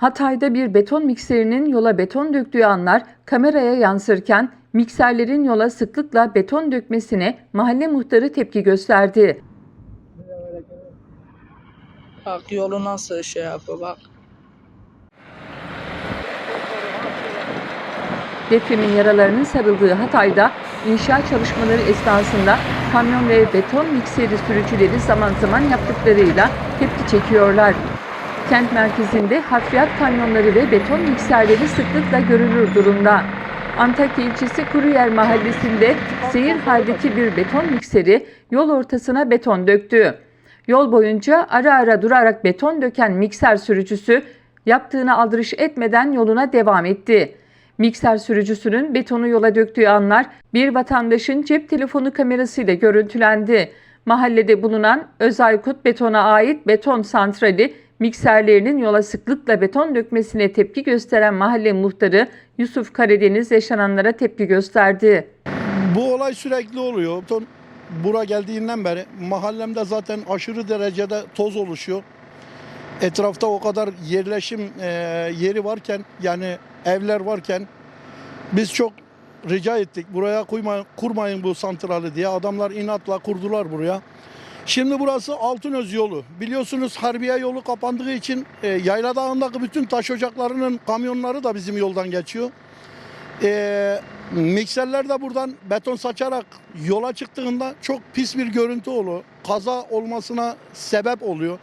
Hatay'da bir beton mikserinin yola beton döktüğü anlar kameraya yansırken mikserlerin yola sıklıkla beton dökmesine mahalle muhtarı tepki gösterdi. Bak yolu nasıl şey yapıyor bak. Depremin yaralarının sarıldığı Hatay'da inşaat çalışmaları esnasında kamyon ve beton mikseri sürücüleri zaman zaman yaptıklarıyla tepki çekiyorlar. Kent merkezinde hafriyat kamyonları ve beton mikserleri sıklıkla görülür durumda. Antakya ilçesi Kuruyer mahallesinde seyir haldeki bir beton mikseri yol ortasına beton döktü. Yol boyunca ara ara durarak beton döken mikser sürücüsü yaptığına aldırış etmeden yoluna devam etti. Mikser sürücüsünün betonu yola döktüğü anlar bir vatandaşın cep telefonu kamerasıyla görüntülendi. Mahallede bulunan Özaykut Beton'a ait beton santrali mikserlerinin yola sıklıkla beton dökmesine tepki gösteren mahalle muhtarı Yusuf Karadeniz yaşananlara tepki gösterdi. Bu olay sürekli oluyor. Ton- Bura geldiğinden beri mahallemde zaten aşırı derecede toz oluşuyor. Etrafta o kadar yerleşim e, yeri varken yani evler varken biz çok rica ettik buraya kurmayın, kurmayın bu santrali diye. Adamlar inatla kurdular buraya. Şimdi burası Altınöz yolu. Biliyorsunuz Harbiye yolu kapandığı için e, Yayla Dağı'ndaki bütün taş ocaklarının kamyonları da bizim yoldan geçiyor. Ee, mikserler de buradan beton saçarak yola çıktığında çok pis bir görüntü oluyor. Kaza olmasına sebep oluyor.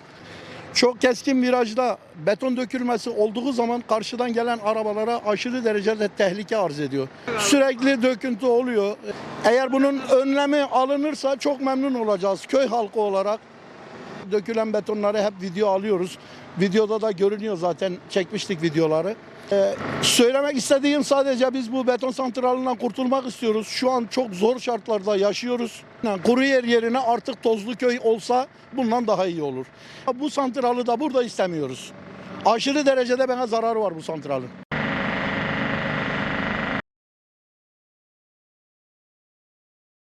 Çok keskin virajda beton dökülmesi olduğu zaman karşıdan gelen arabalara aşırı derecede tehlike arz ediyor. Sürekli döküntü oluyor. Eğer bunun önlemi alınırsa çok memnun olacağız köy halkı olarak. Dökülen betonları hep video alıyoruz. Videoda da görünüyor zaten çekmiştik videoları. Ee, söylemek istediğim sadece biz bu beton santralinden kurtulmak istiyoruz. Şu an çok zor şartlarda yaşıyoruz. Yani kuru yer yerine artık tozlu köy olsa bundan daha iyi olur. Bu santrali da burada istemiyoruz. Aşırı derecede bana zararı var bu santralin.